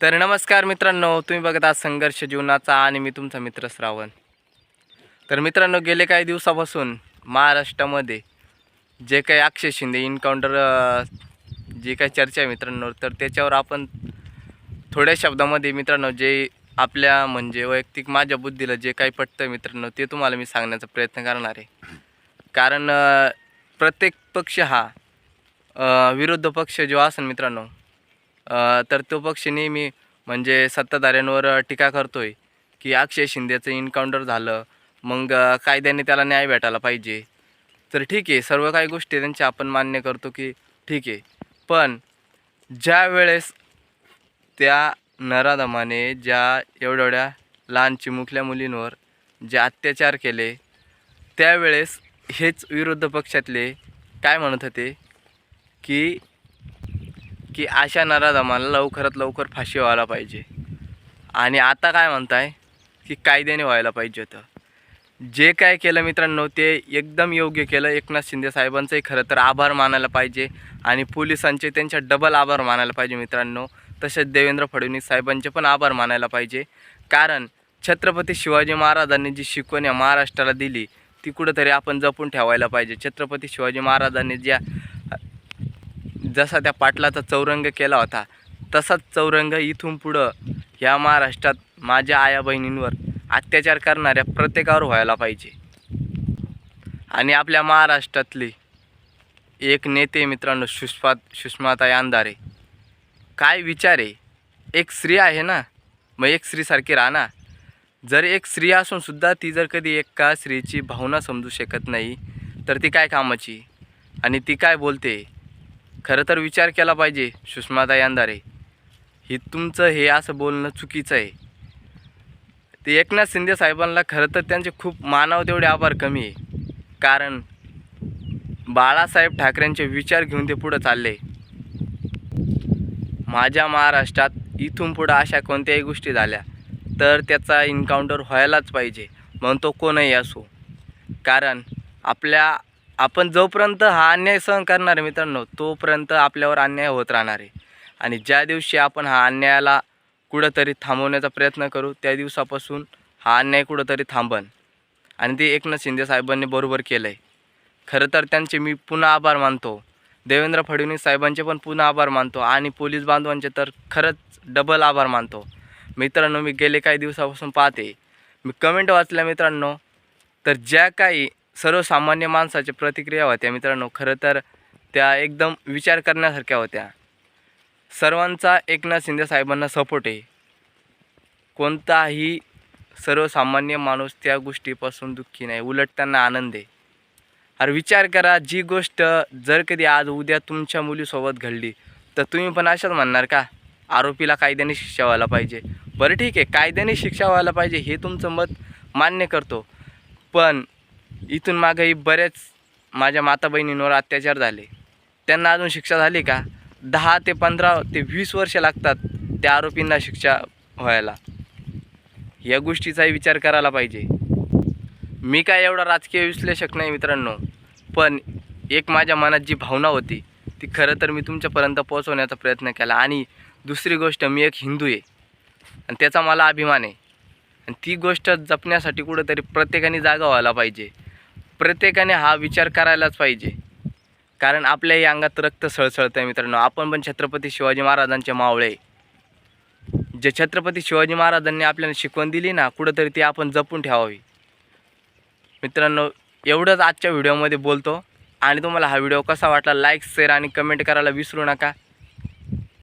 तर नमस्कार मित्रांनो तुम्ही बघत आहात संघर्ष जीवनाचा आणि मी तुमचा मित्र श्रावण. तर मित्रांनो गेले काही दिवसापासून महाराष्ट्रामध्ये जे काही अक्षय शिंदे इन्काउंटर जी काही चर्चा आहे मित्रांनो तर त्याच्यावर आपण थोड्या शब्दामध्ये मित्रांनो जे आपल्या म्हणजे वैयक्तिक माझ्या बुद्धीला जे काही पटतं मित्रांनो ते तुम्हाला मी सांगण्याचा प्रयत्न करणार आहे. कारण प्रत्येक पक्ष हा विरुद्ध पक्ष जो असेल मित्रांनो तर तो पक्ष नेहमी म्हणजे सत्ताधाऱ्यांवर टीका करतोय की अक्षय शिंदेचं इन्काउंटर झालं मग कायद्याने त्याला न्याय भेटायला पाहिजे. तर ठीक आहे सर्व काही गोष्टी त्यांच्या आपण मान्य करतो की ठीक आहे. पण ज्या वेळेस त्या नराधमाने ज्या एवढ्या एवढ्या लहान चिमुकल्या मुलींवर जे अत्याचार केले त्यावेळेस हेच विरुद्ध पक्षातले काय म्हणत होते? की की अशा नराधमाला लवकरात लवकर फाशी व्हायला पाहिजे. आणि आता काय म्हणताय? की कायद्याने व्हायला पाहिजे होतं. जे काय केलं मित्रांनो ते एकदम योग्य केलं. एकनाथ शिंदे साहेबांचंही खरं तर आभार मानायला पाहिजे आणि पोलिसांचे त्यांच्या डबल आभार मानायला पाहिजे मित्रांनो. तसेच देवेंद्र फडणवीस साहेबांचे पण आभार मानायला पाहिजे. कारण छत्रपती शिवाजी महाराजांनी जी शिकवण या महाराष्ट्राला दिली ती कुठंतरी आपण जपून ठेवायला पाहिजे. छत्रपती शिवाजी महाराजांनी ज्या जसा त्या पाटलाचा चौरंग केला होता तसाच चौरंग इथून पुढं ह्या महाराष्ट्रात माझ्या आया बहिणींवर अत्याचार करणाऱ्या प्रत्येकावर व्हायला पाहिजे. आणि आपल्या महाराष्ट्रातली एक नेते मित्रांनो सुष्मा सुषमाताई अंधारे. काय विचार आहे? एक स्त्री आहे ना? मग एक स्त्रीसारखी राहणार. जर एक स्त्री असूनसुद्धा ती जर कधी एका स्त्रीची भावना समजू शकत नाही तर ती काय कामाची? आणि ती काय बोलते? खरं तर विचार केला पाहिजे सुषमाताई अंधारे. ही तुमचं हे असं बोलणं चुकीचं आहे. ते एकनाथ शिंदे साहेबांना खरं तर त्यांचे खूप मानव तेवढे आभार कमी आहे. कारण बाळासाहेब ठाकरेंचे विचार घेऊन ते पुढं चालले. माझ्या महाराष्ट्रात इथून पुढं अशा कोणत्याही गोष्टी झाल्या तर त्याचा इन्काउंटर व्हायलाच पाहिजे. म्हणून तो कोणही असो. कारण आपल्या आपण जोपर्यंत हा अन्याय सहन करणार आहे मित्रांनो तोपर्यंत आपल्यावर अन्याय होत राहणार आहे. आणि ज्या दिवशी आपण हा अन्यायाला कुठंतरी थांबवण्याचा प्रयत्न करू त्या दिवसापासून हा अन्याय कुठंतरी थांबन. आणि ते एकनाथ शिंदे साहेबांनी बरोबर केलं आहे खरं तर त्यांचे मी पुन्हा आभार मानतो. देवेंद्र फडणवीस साहेबांचे पण पुन्हा आभार मानतो. आणि पोलीस बांधवांचे तर खरंच डबल आभार मानतो. मित्रांनो मी गेले काही दिवसापासून पाहते. मी कमेंट वाचल्या मित्रांनो तर ज्या काही सर्वसामान्य माणसाच्या प्रतिक्रिया होत्या मित्रांनो. खरं तर त्या एकदम विचार करण्यासारख्या होत्या. सर्वांचा एकनाथ शिंदे साहेबांना सपोर्ट आहे. कोणताही सर्वसामान्य माणूस त्या गोष्टीपासून दुःखी नाही उलट त्यांना आनंद आहे. अरे विचार करा जी गोष्ट जर कधी आज उद्या तुमच्या मुलीसोबत घडली तर तुम्ही पण अशाच म्हणणार का? आरोपीला कायद्याने शिक्षा व्हायला पाहिजे. बरं ठीक आहे कायद्याने शिक्षा व्हायला पाहिजे हे तुमचं मत मान्य करतो. पण इथून मागंही बरेच माझ्या माता बहिणींवर अत्याचार झाले. त्यांना अजून शिक्षा झाली का? दहा ते पंधरा ते वीस वर्ष लागतात त्या आरोपींना शिक्षा व्हायला. या गोष्टीचाही विचार करायला पाहिजे. मी काय एवढा राजकीय विश्लेषक नाही मित्रांनो पण एक माझ्या मनात जी भावना होती ती खरं तर मी तुमच्यापर्यंत पोहोचवण्याचा प्रयत्न केला. आणि दुसरी गोष्ट मी एक हिंदू आहे. आणि त्याचा मला अभिमान आहे. आणि ती गोष्ट जपण्यासाठी कुठंतरी प्रत्येकाने जागा व्हायला पाहिजे. प्रत्येकाने हा विचार करायलाच पाहिजे. कारण आपल्याही अंगात रक्त सळसळतं आहे मित्रांनो. आपण पण छत्रपती शिवाजी महाराजांचे मावळे. जे छत्रपती शिवाजी महाराजांनी आपल्याला शिकवण दिली ना कुठंतरी ती आपण जपून ठेवावी. मित्रांनो एवढंच आजच्या व्हिडिओमध्ये बोलतो. आणि तुम्हाला हा व्हिडिओ कसा वाटला लाईक शेअर आणि कमेंट करायला विसरू नका.